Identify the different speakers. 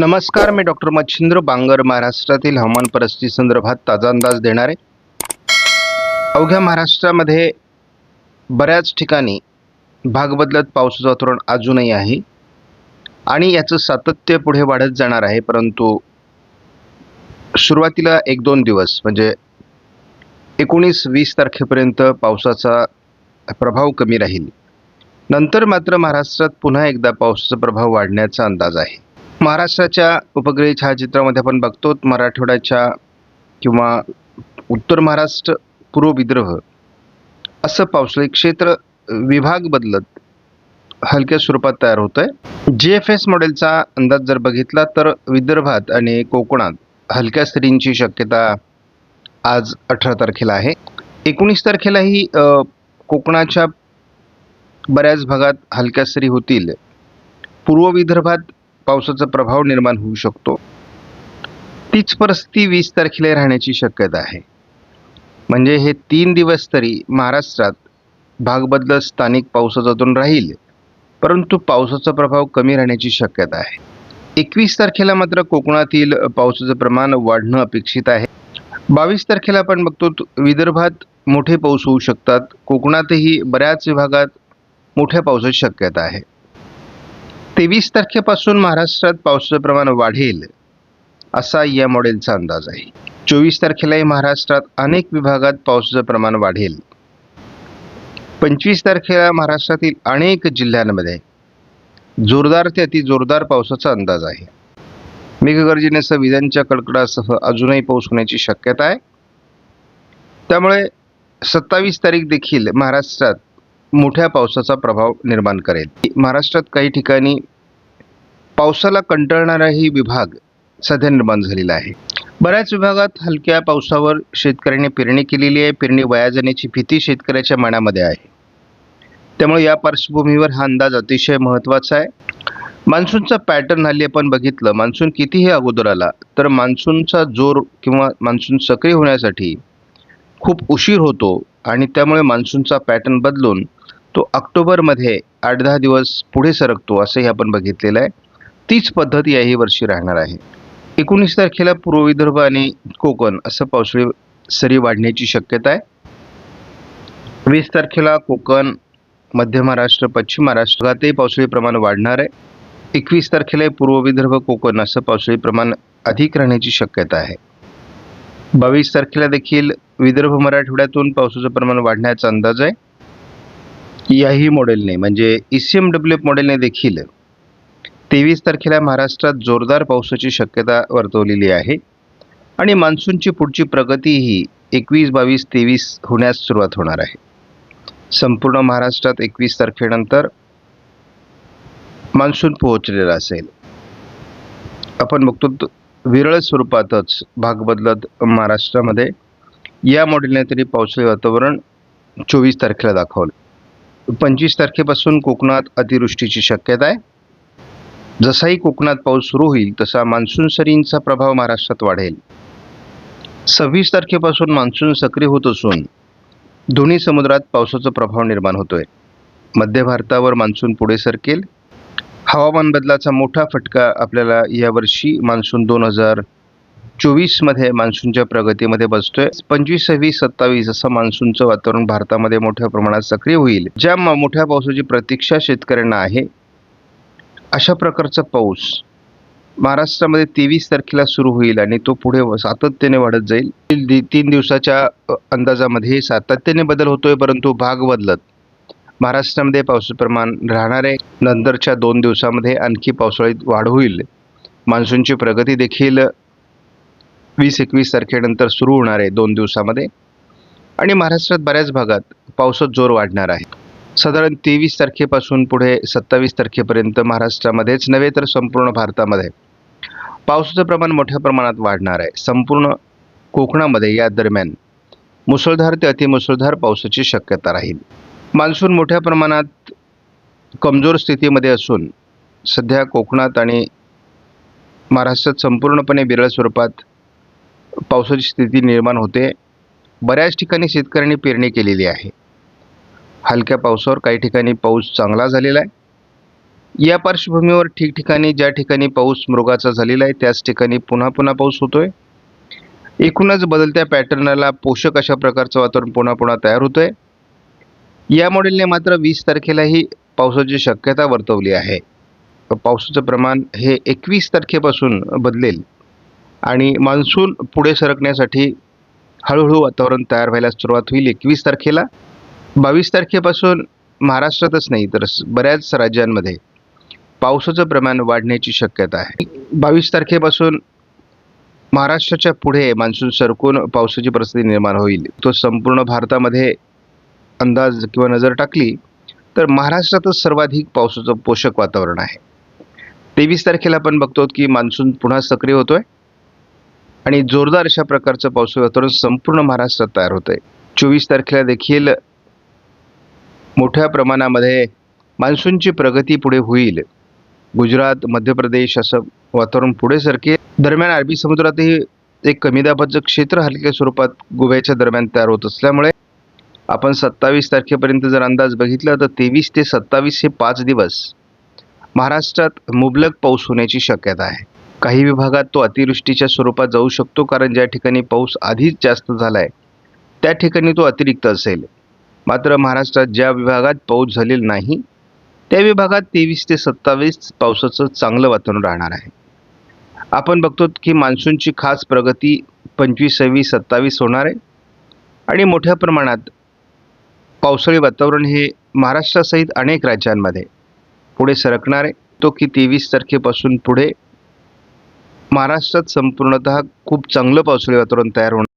Speaker 1: नमस्कार मी डॉक्टर मच्छिंद्र बांगर महाराष्ट्रातील हवामान परिस्थिती संदर्भात ताजा अंदाज देणार. आहे अवघ्या महाराष्ट्रामध्ये बऱ्याच ठिकाणी भाग बदलत पावसाचं वातावरण अजूनही आहे. आणि याचं सातत्य पुढे वाढत जाणार आहे परंतु सुरुवातीला एक दोन दिवस म्हणजे एकोणीस वीस तारखेपर्यंत पावसाचा प्रभाव कमी राहील. नंतर मात्र महाराष्ट्रात पुन्हा एकदा पावसाचा प्रभाव वाढण्याचा अंदाज आहे. महाराष्ट्राच्या उपग्रही छायाचित्रामध्ये आपण बघतो मराठवाड्याच्या किंवा उत्तर महाराष्ट्र पूर्व विदर्भ असं पावसाळी क्षेत्र विभाग बदलत हलक्या स्वरूपात तयार होतं आहे जी एफ एस मॉडेलचा अंदाज जर बघितला तर विदर्भात आणि कोकणात हलक्या स्त्रींची शक्यता आज अठरा तारखेला आहे. एकोणीस तारखेलाही कोकणाच्या बऱ्याच भागात हलक्या सरी होतील. पूर्व विदर्भात पावसाचा प्रभाव निर्माण होऊ शकतो. तीच परिस्थिती वीस तारखेला राहण्याची शक्यता आहे. म्हणजे हे तीन दिवस तरी महाराष्ट्रात भागबदल स्थानिक पावसाचातून राहील. परंतु पावसाचा प्रभाव कमी राहण्याची शक्यता आहे. एकवीस तारखेला मात्र कोकणातील पावसाचं प्रमाण वाढणं अपेक्षित आहे. बावीस तारखेला आपण बघतो त- विदर्भात मोठे पाऊस होऊ शकतात. कोकणातही बऱ्याच विभागात मोठ्या पावसाची शक्यता आहे. तेवीस तारखेपासून महाराष्ट्रात पावसाचं प्रमाण वाढेल असा या मॉडेलचा अंदाज आहे. चोवीस तारखेलाही महाराष्ट्रात अनेक विभागात पावसाचं प्रमाण वाढेल. पंचवीस तारखेला महाराष्ट्रातील अनेक जिल्ह्यांमध्ये जोरदार ते अति जोरदार पावसाचा अंदाज आहे. मेघगर्जनेसह विजांच्या कडकडासह अजूनही पाऊस होण्याची शक्यता आहे. त्यामुळे सत्तावीस तारीख देखील महाराष्ट्रात मोठ्या पावसाचा प्रभाव निर्माण करेल. महाराष्ट्रात काही ठिकाणी पावसाला कंटाळणाराही विभाग सध्या निर्माण झालेला आहे. बऱ्याच विभागात हलक्या पावसावर शेतकऱ्यांनी पेरणी केलेली आहे. पेरणी वाया जाण्याची भीती शेतकऱ्याच्या मनामध्ये आहे. त्यामुळे या पार्श्वभूमीवर हा अंदाज अतिशय महत्त्वाचा आहे. मान्सूनचा पॅटर्न हल्ली आपण बघितलं मान्सून कितीही अगोदर आला तर मान्सूनचा जोर किंवा मान्सून सक्रिय होण्यासाठी खूप उशीर होतो आणि त्यामुळे मान्सूनचा पॅटर्न बदलून तो ऑक्टोबरमध्ये आठ दहा दिवस पुढे सरकतो असंही आपण बघितलेलं आहे. तीच पद्धत याही वर्षी राहणार आहे. एकोणीस तारखेला पूर्व विदर्भ आणि कोकण असं पावसाळी सरी वाढण्याची शक्यता आहे. वीस तारखेला कोकण मध्य महाराष्ट्र पश्चिम महाराष्ट्रातही पावसाळी प्रमाण वाढणार आहे. एकवीस तारखेला पूर्व विदर्भ कोकण असं पावसाळी प्रमाण अधिक राहण्याची शक्यता आहे. बावीस तारखेला देखील विदर्भ मराठवाड्यातून पावसाचं प्रमाण वाढण्याचा अंदाज आहे. याही मॉडेलने म्हणजे E C M W F मॉडेलने देखील तेवीस तारखेला महाराष्ट्रात जोरदार पावसाची शक्यता वर्तवलेली आहे. आणि मान्सूनची पुढची प्रगती ही एकवीस बावीस तेवीस होण्यास सुरुवात होणार आहे. संपूर्ण महाराष्ट्रात एकवीस तारखेनंतर मान्सून पोहोचलेला असेल. आपण बघतो विरळ स्वरूपातच भाग बदलत महाराष्ट्रामध्ये या मॉडेलने तरी पावसाळी वातावरण चोवीस तारखेला दाखवलं. पंचवीस तारखेपासून कोकणात अतिवृष्टीची शक्यता आहे. जसाही कोकणात पाऊस सुरू होईल तसा मान्सून सरींचा प्रभाव महाराष्ट्रात वाढेल. सव्वीस तारखेपासून मान्सून सक्रिय होत असून दोन्ही समुद्रात पावसाचा प्रभाव निर्माण होतोय. मध्य भारतावर मान्सून पुढे सरकेल. हवामान बदलाचा मोठा फटका आपल्याला यावर्षी मान्सून दोन हजार चोवीसमध्ये मान्सूनच्या प्रगतीमध्ये बसतोय. पंचवीस सव्वीस सत्तावीस असं मान्सूनचं वातावरण भारतामध्ये मोठ्या प्रमाणात सक्रिय होईल. ज्या म- मोठ्या पावसाची प्रतीक्षा शेतकऱ्यांना आहे अशा प्रकारचा पाऊस महाराष्ट्रामध्ये तेवीस तारखेला सुरू होईल आणि तो पुढे व- सातत्याने वाढत जाईल. दि- तीन दिवसाच्या अंदाजामध्ये सातत्याने बदल होतोय परंतु भाग बदलत महाराष्ट्रामध्ये पावसाचं प्रमाण राहणार आहे. नंतरच्या दोन दिवसामध्ये आणखी पावसाळ्यात वाढ होईल. मान्सूनची प्रगती देखील वीस एकवीस तारखेनंतर सुरू होणार आहे दोन दिवसामध्ये. आणि महाराष्ट्रात बऱ्याच भागात पावसात जोर वाढणार आहे. साधारण तेवीस तारखेपासून पुढे सत्तावीस तारखेपर्यंत महाराष्ट्रामध्येच नव्हे तर संपूर्ण भारतामध्ये पावसाचं प्रमाण मोठ्या प्रमाणात वाढणार आहे. संपूर्ण कोकणामध्ये या दरम्यान मुसळधार ते अतिमुसळधार पावसाची शक्यता राहील. मान्सून मोठ्या प्रमाणात कमजोर स्थितीमध्ये असून सध्या कोकणात आणि महाराष्ट्रात संपूर्णपणे विरळ स्वरूपात पावसाची स्थिती निर्माण होते. बऱ्याच ठिकाणी शेतकऱ्यांनी पेरणी केलेली आहे. हलक्या पावसावर काही ठिकाणी पाऊस चांगला झालेला आहे. या पार्श्वभूमीवर ठिकठिकाणी ज्या ठिकाणी पाऊस मृगाचा झालेला आहे त्याच ठिकाणी पुन्हा पुन्हा पाऊस होतोय. एकूणच बदलत्या पॅटर्नला पोषक अशा प्रकारचं वातावरण पुन्हा पुन्हा तयार आहे या मॉडेलने मात्र वीस तारखेलाही पावसाची शक्यता वर्तवली आहे. पावसाचं प्रमाण हे एकवीस तारखेपासून बदलेल आणि मान्सून पुढे सरकण्यासाठी हळूहळू वातावरण तयार व्हायला सुरुवात होईल एकवीस तारखेला. बावीस तारखेपासून महाराष्ट्रातच नाही तर बऱ्याच राज्यांमध्ये पावसाचं प्रमाण वाढण्याची शक्यता आहे. बावीस तारखेपासून महाराष्ट्राच्या पुढे मान्सून सरकून पावसाची परिस्थिती निर्माण होईल. तो संपूर्ण भारतामध्ये अंदाज किंवा नजर टाकली तर महाराष्ट्रातच सर्वाधिक पावसाचं पोषक वातावरण आहे. तेवीस तारखेला आपण बघतो की मान्सून पुन्हा सक्रिय होतोय आणि जोरदार अशा प्रकारचं पावसाचं वातावरण संपूर्ण महाराष्ट्रात तयार होतंय. चोवीस तारखेला देखील मोठ्या प्रमाणामध्ये मान्सूनची प्रगती पुढे होईल. गुजरात मध्य प्रदेश असं वातावरण पुढे सरके दरम्यान अरबी समुद्रातही एक कमी दाबाचं क्षेत्र हलक्या स्वरूपात गोव्याच्या दरम्यान तयार होत असल्यामुळे आपण सत्तावीस तारखेपर्यंत जर अंदाज बघितला तर तेवीस ते सत्तावीस हे पाच दिवस महाराष्ट्रात मुबलक पाऊस होण्याची शक्यता आहे. काही विभागात तो अतिवृष्टीच्या स्वरूपात जाऊ शकतो कारण ज्या ठिकाणी पाऊस आधीच जास्त झाला आहे त्या ठिकाणी तो अतिरिक्त असेल. मात्र महाराष्ट्रात ज्या विभागात पाऊस झालेला नाही त्या विभागात तेवीस ते सत्तावीस पावसाचं चांगलं वातावरण राहणार आहे. आपण बघतो की मान्सूनची खास प्रगती पंचवीसावी सत्तावीस होणार आहे. आणि मोठ्या प्रमाणात पावसाळी वातावरण हे महाराष्ट्रासहित अनेक राज्यांमध्ये पुढे सरकणार आहे. तो की तेवीस तारखेपासून पुढे महाराष्ट्रात संपूर्णतः खूप चांगलं पावसाळी वातावरण तयार होणार